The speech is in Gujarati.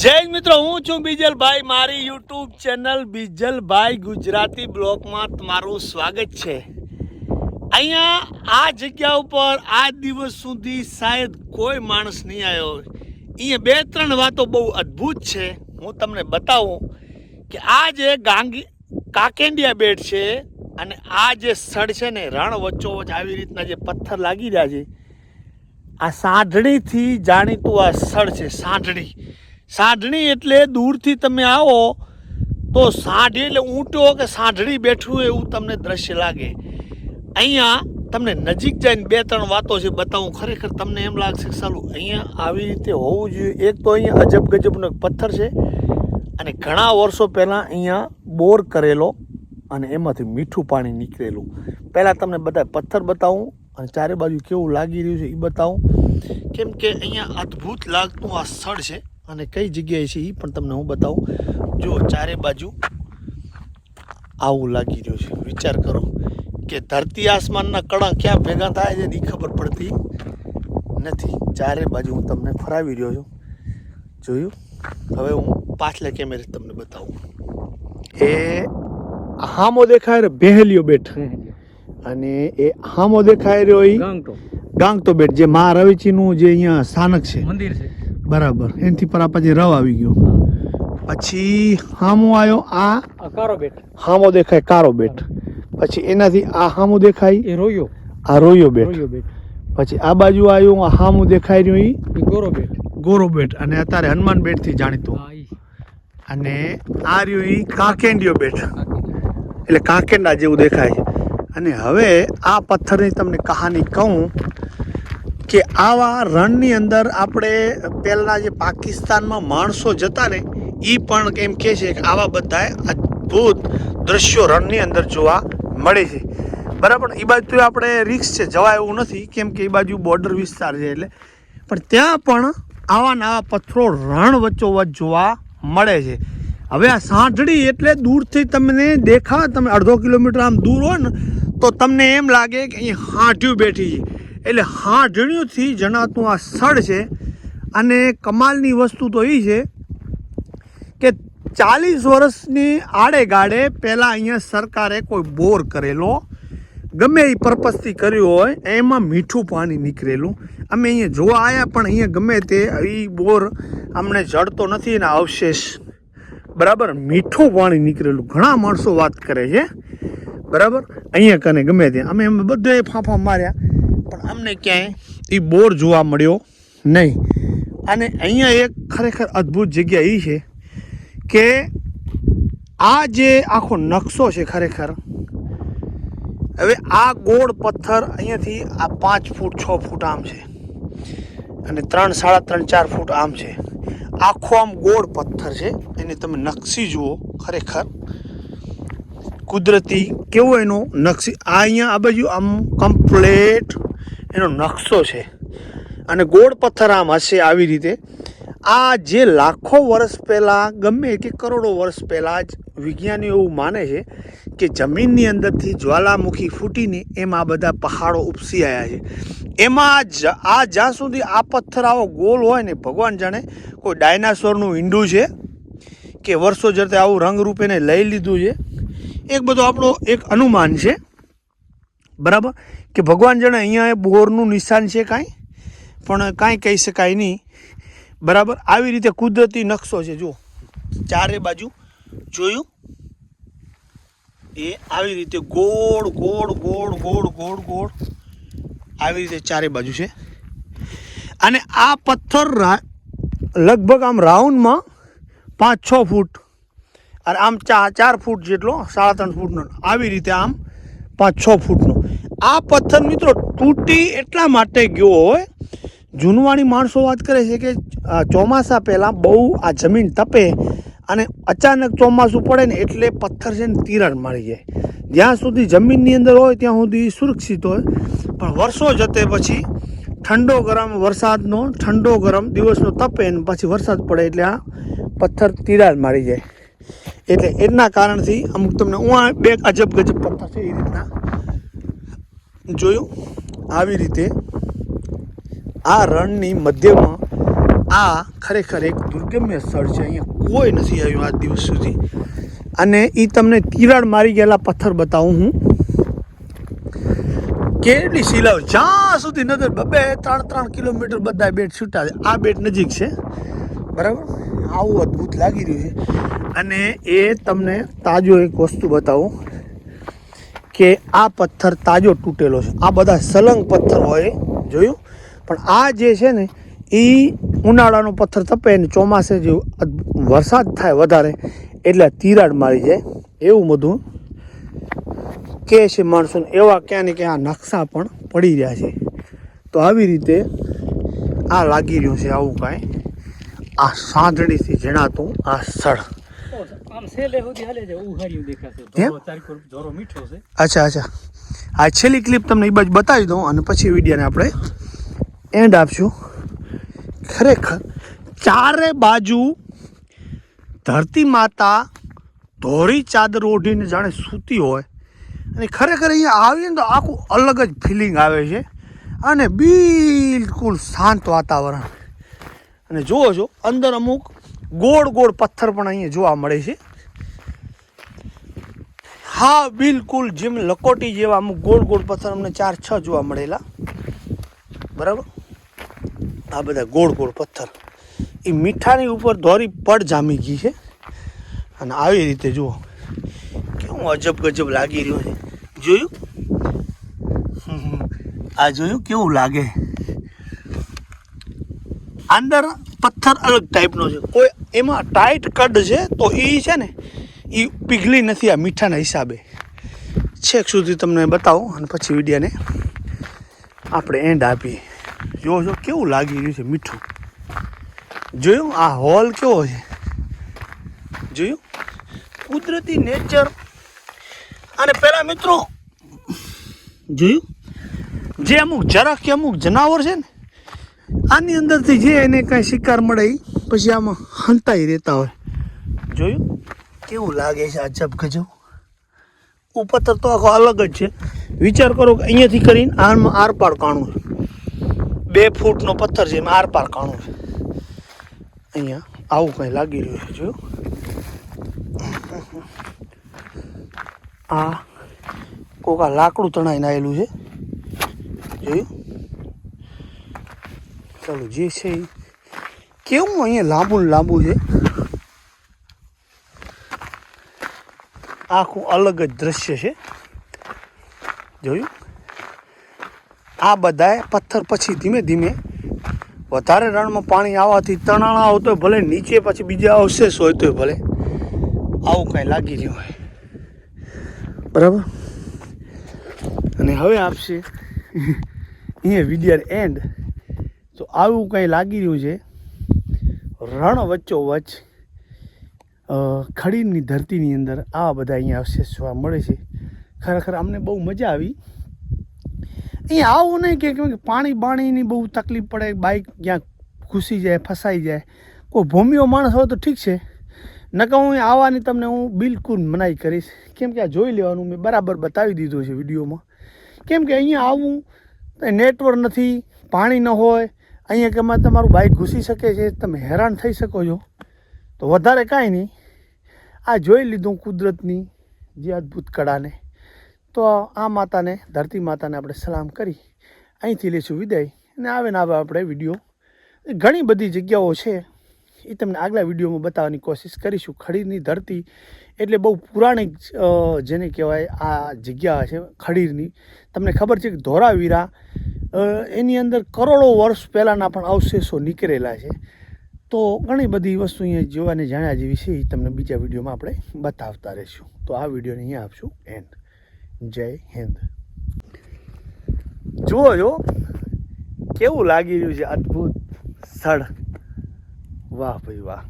જય મિત્રો, હું છું બીજલભાઈ. મારી યુટ્યુબ ચેનલ બીજલભાઈ ગુજરાતી બ્લોગમાં તમારું સ્વાગત છે. અહીંયા આ જગ્યા ઉપર આ દિવસ સુધી શાયદ કોઈ માણસ નહીં આવ્યો હોય. અહીંયા બે ત્રણ વાતો બહુ અદ્ભુત છે. હું તમને બતાવું કે આ જે ગાંગી કાકેન્ડિયા બેટ છે અને આ જે સ્થળ છે ને, રણ વચ્ચોવચ આવી રીતના જે પથ્થર લાગી રહ્યા છે, આ સાંઢણીથી જાણીતું આ સ્થળ છે, સાંઢણી. સાંઢણી એટલે દૂરથી તમે આવો તો સાઢી એટલે ઊંટો કે સાંઢણી બેઠું એવું તમને દ્રશ્ય લાગે. અહીંયા તમને નજીક જઈને બે ત્રણ વાતો છે બતાવું, ખરેખર તમને એમ લાગશે સાલું અહીંયા આવી રીતે હોવું જોઈએ. એક તો અહીંયા અજબ ગજબનો એક પથ્થર છે અને ઘણા વર્ષો પહેલાં અહીંયા બોર કરેલો અને એમાંથી મીઠું પાણી નીકળેલું. પહેલાં તમને બધા પથ્થર બતાવું અને ચારે બાજુ કેવું લાગી રહ્યું છે એ બતાવું. કેમ કે અહીંયા અદ્ભુત લાગતું આ સ્થળ છે. અને કઈ જગ્યાએ છે એ પણ તમને હું બતાવું. જો ચારે બાજુ આવું લાગી રહ્યું છે. વિચાર કરો કે ધરતી આસમાનના કણા ક્યાં ભેગા થાય છે એ ખબર પડતી નથી. ચારે બાજુ હું તમને ફરાવી રહ્યો છું. જોયું? હવે હું પાછલા કેમેરે તમને બતાવું. એ હામો દેખાય રે બેહલીઓ બેઠ. અને એ હામો દેખાય રહ્યો ગાંગટો. ગાંગતો બેટ જે મહારવિચીનું જે અહીંયા સ્થાનક છે. મંદિર છે. બરાબર. એનાથી પર આ પછી રવ આવી ગયો. પછી હામો આવ્યો આ કારો બેટ. હામો દેખાય કારો બેટ. પછી એનાથી આ હામો દેખાય એ રોયો. આ રોયો બેટ. રોયો બેટ. પછી આ બાજુ આવ્યું આ હામું દેખાઈ રહ્યું ઈ. એ ગોરો બેટ. ગોરો બેટ. અને અત્યારે હનુમાન બેટથી જાણીતું. હા અને આ રહ્યું ઈ કાકેન્ડિયો બેટ. એટલે કાંકેંડા જેવું દેખાય. અને હવે આ પથ્થરની તમને કહાની કહું. કે આવા રણની અંદર આપણે પહેલાં જે પાકિસ્તાનમાં માણસો જતા ને એ પણ એમ કહે છે કે આવા બધાએ અદ્ભુત દ્રશ્યો રણની અંદર જોવા મળે છે. બરાબર? એ બાજુ આપણે રિક્સ છે જવા એવું નથી, કેમ કે એ બાજુ બોર્ડર વિસ્તાર છે એટલે. પણ ત્યાં પણ આવા નવા પથ્થરો રણ વચ્ચોવચ જોવા મળે છે. હવે આ સાંઢળી એટલે દૂરથી તમને દેખાવે તમે અડધો કિલોમીટર આમ દૂર હોય ને, તો તમને એમ લાગે કે અહીં હાંઠ્યું બેઠી છે. એટલે હાંઢણીઓથી જણાતું આ સ્થળ છે. અને કમાલની વસ્તુ તો એ છે કે ચાલીસ વર્ષની આડેગાડે પહેલાં અહીંયા સરકારે કોઈ બોર કરેલો. ગમે એ પર્પઝથી કર્યું હોય, એમાં મીઠું પાણી નીકળેલું. અમે અહીંયા જોવા આવ્યા પણ અહીંયા ગમે તે એ બોર અમને જડતો નથી એના અવશેષ. બરાબર? મીઠું પાણી નીકળેલું. ઘણા માણસો વાત કરે છે. બરાબર? અહીંયા કને ગમે તે. અમે એમ બધે ફાંફા માર્યા. પણ અમને ક્યાંય એ બોર જોવા મળ્યો નહીં. અને અહીંયા એક ખરેખર અદ્ભુત જગ્યા એ છે કે આ જે આખો નકશો છે ખરેખર, હવે આ ગોળ પથ્થર અહીંયાથી આ પાંચ ફૂટ છ ફૂટ આમ છે અને ત્રણ સાડા ત્રણ ચાર ફૂટ આમ છે. આખો આમ ગોળ પથ્થર છે. એને તમે નકશી જુઓ ખરેખર. કુદરતી કેવો એનો નકશી? આ અહીંયા આ બાજુ આમ કમ્પ્લેટ એનો નકશો છે. અને ગોળ પથ્થર આમ હશે આવી રીતે. આ જે લાખો વર્ષ પહેલાં, ગમે કે કરોડો વર્ષ પહેલાં જ વિજ્ઞાનીઓ એવું માને છે કે જમીનની અંદરથી જ્વાલામુખી ફૂટીને એમાં બધા પહાડો ઉપસી આવ્યા છે. એમાં જ, આ જ્યાં સુધી આ પથ્થર આવો ગોલ હોય ને ભગવાન જાણે, કોઈ ડાયનાસોરનું ઈંડું છે કે વર્ષો જતે આવું રંગરૂપ એને લઈ લીધું છે. એક બધો આપણો એક અનુમાન છે. બરાબર? કે ભગવાન જાણે અહીંયા બોરનું નિશાન છે કાંઈ? પણ કાંઈ કહી શકાય નહીં. બરાબર? આવી રીતે કુદરતી નકશો છે. જુઓ. ચારે બાજુ જોયું? એ આવી રીતે ગોળ ગોળ ગોળ ગોળ ગોળ ગોળ આવી રીતે ચારે બાજુ છે. અને આ પથ્થર લગભગ આમ રાઉન્ડમાં પાંચ છ ફૂટ અને આમ ચાર ચાર ફૂટ જેટલો, સાડા ત્રણ ફૂટનો. આવી રીતે આમ પાંચ છ ફૂટનો આ પથ્થર મિત્રો તૂટી એટલા માટે ગયો હોય. જૂનવાણી માણસો વાત કરે છે કે ચોમાસા પહેલાં બહુ આ જમીન તપે અને અચાનક ચોમાસું પડે ને એટલે પથ્થર છે ને તિરાડ મારી જાય. જ્યાં સુધી જમીનની અંદર હોય ત્યાં સુધી સુરક્ષિત હોય. પણ વર્ષો જતે પછી ઠંડો ગરમ વરસાદનો, ઠંડો ગરમ દિવસનો તપે ને પછી વરસાદ પડે એટલે આ પથ્થર તિરાડ મારી જાય. એટલે એના કારણથી અમુક તમને હું બે અજબ ગજબ પથ્થર છે એ રીતના જોયું? આવી રીતે આ રણની મધ્યમાં આ ખરેખર એક દુર્ગમ્ય સ્થળ છે. અહીંયા કોઈ નથી આવ્યું આજ દિવસ સુધી. અને એ તમને તિરાડ મારી ગયેલા પથ્થર બતાવું હું. કેટલી શિલાઓ જ્યાં સુધી નજર બબે, ત્રણ ત્રણ કિલોમીટર બધા બેટ છૂટા છે. આ બેટ નજીક છે. બરાબર? આવું અદ્ભુત લાગી રહ્યું છે. અને એ તમને તાજો એક વસ્તુ બતાવું. કે આ પથ્થર તાજો તૂટેલો છે. આ બધા સલંગ પથ્થર હોય, જોયું? પણ આ જે છે ને એ ઉનાળાનો પથ્થર તપે ને ચોમાસે જે વરસાદ થાય વધારે, એટલે તિરાડ મારી જાય. એવું બધું કે છે માણસો એવા ક્યાં ને ક્યાં નકશા પણ પડી રહ્યા છે. તો આવી રીતે આ લાગી રહ્યું છે આવું કાંઈ. આ સાંધણીથી જણાતું આ સ્થળ આમ સુધી હાલે છે ઉહાર્યું દેખાશે એમ? ચારકોર જોરો મીઠો છે. અચ્છા અચ્છા. આ છેલ્લી ક્લિપ તમને એ બાજુ બતાવી દઉં અને પછી વિડીયોને આપણે એન્ડ આપશું. ખરેખર ચારે બાજુ ધરતી માતા ધોરી ચાદર ઓઢીને જાણે સૂતી હોય અને ખરેખર અહીંયા આવીએ ને તો આખું અલગ જ ફિલિંગ આવે છે અને બિલકુલ શાંત વાતાવરણ. અને જુઓ છો અંદર અમુક ગોળ ગોળ પથ્થર પણ અહીંયા જોવા મળે છે. હા, બિલકુલ, જેમ લકોટી જેવા અમુક ગોળ ગોળ પથ્થર અમને ચાર છ જોવા મળેલા. બરાબર? આ બધા ગોળ ગોળ પથ્થર. એ મીઠાની ઉપર ધોરી પડ જામી ગઈ છે. અને આવી રીતે જુઓ. કેવું અજબ ગજબ લાગી રહ્યું છે. જોયું? આ જોયું? કેવું લાગે? અંદર પથ્થર અલગ ટાઈપનો છે. કોઈ એમાં ટાઈટ કડ છે તો એ છે ને એ પીઘલી નથી આ મીઠાના હિસાબે. છેક સુધી તમને બતાવું અને પછી વિડીયાને આપણે એન્ડ આપીએ. જો જો, કેવું લાગી રહ્યું છે મીઠું? જોયું? આ હોલ કેવો છે? જોયું? કુદરતી નેચર અને પેલા મિત્રો, જોયું? જે અમુક જરાક કે અમુક જનાવર છે ને, આની અંદરથી જે એને કાંઈ શિકાર મળે એ પછી આમાં હંતાઈ રહેતા હોય. જોયું? કેવું લાગે છે આ ગજબ ઉપર તો આખો અલગ જ છે. વિચાર કરો કે અહીંયાથી કરીને આરમાં આરપાર કાણું છે. બે ફૂટનો પથ્થર છે, એમાં આરપાર કાણું છે. અહીંયા આવું કંઈ લાગી રહ્યું છે જોયું આ કોક આ લાકડું તણાઈને આવેલું છે. જોયું? ચાલો, જે છે કેવું અહીંયા લાંબુ લાંબુ છે? આખું અલગ જ દ્રશ્ય છે. જોયું? આ બધાય પથ્થર પછી ધીમે ધીમે વધારે રણમાં પાણી આવવાથી તણાણા આવતો ભલે નીચે પછી બીજા અવશેષ હોય તોય ભલે આવું કાંઈ લાગી રહ્યું હોય. બરાબર? અને હવે આપશે અહીંયા વિડિયર એન્ડ તો આવું કંઈ લાગી રહ્યું છે. રણ વચ્ચોવચ્ચ અ, ખડીની ધરતીની અંદર આવા બધા અહીંયા અવશેષ જોવા મળે છે. ખરેખર અમને બહુ મજા આવી. અહીંયા આવું નહીં કે પાણી બાણીની બહુ તકલીફ પડે બાઇક ક્યાંક ઘૂસી જાય, ફસાઈ જાય. કોઈ ભૂમિયો માણસ હોય તો ઠીક છે. નકર હું અહીં આવવાની તમને હું બિલકુલ મનાઈ કરીશ. કેમ કે આ જોઈ લેવાનું મેં બરાબર બતાવી દીધું છે વિડીયોમાં. કેમ કે અહીંયા આવવું નેટવર્ક નથી, પાણી ન હોય. અહીંયા કે તમારું બાઇક ઘૂસી શકે છે, તમે હેરાન થઈ શકો છો. તો વધારે કાંઈ નહીં. આ જોઈ લીધું કુદરતની જે અદ્ભુત કળાને. તો આ માતાને, ધરતી માતાને આપણે સલામ કરી. અહીંથી લઈશું વિદાય. અને આવે ને આવે આપણે વીડિયો. ઘણી બધી જગ્યાઓ છે. એ તમને આગલા વિડીયોમાં બતાવવાની કોશિશ કરીશું. ખડીરની ધરતી એટલે બહુ પુરાણિક જેને કહેવાય આ જગ્યા છે ખડીરની. તમને ખબર છે કે ધોરાવીરા એની અંદર કરોડો વર્ષ પહેલાંના પણ અવશેષો નીકળેલા છે. તો ઘણી બધી વસ્તુ અહીંયા જોવાની જાણ્યા જેવી છે એ તમને બીજા વિડીયોમાં આપણે બતાવતા રહીશું. તો આ વિડીયોને અહીંયા આપશું એન્ડ જય હિન્દ. જુઓ જો, કેવું લાગી રહ્યું છે અદ્ભુત સ્થળ. વાહ ભાઈ વાહ.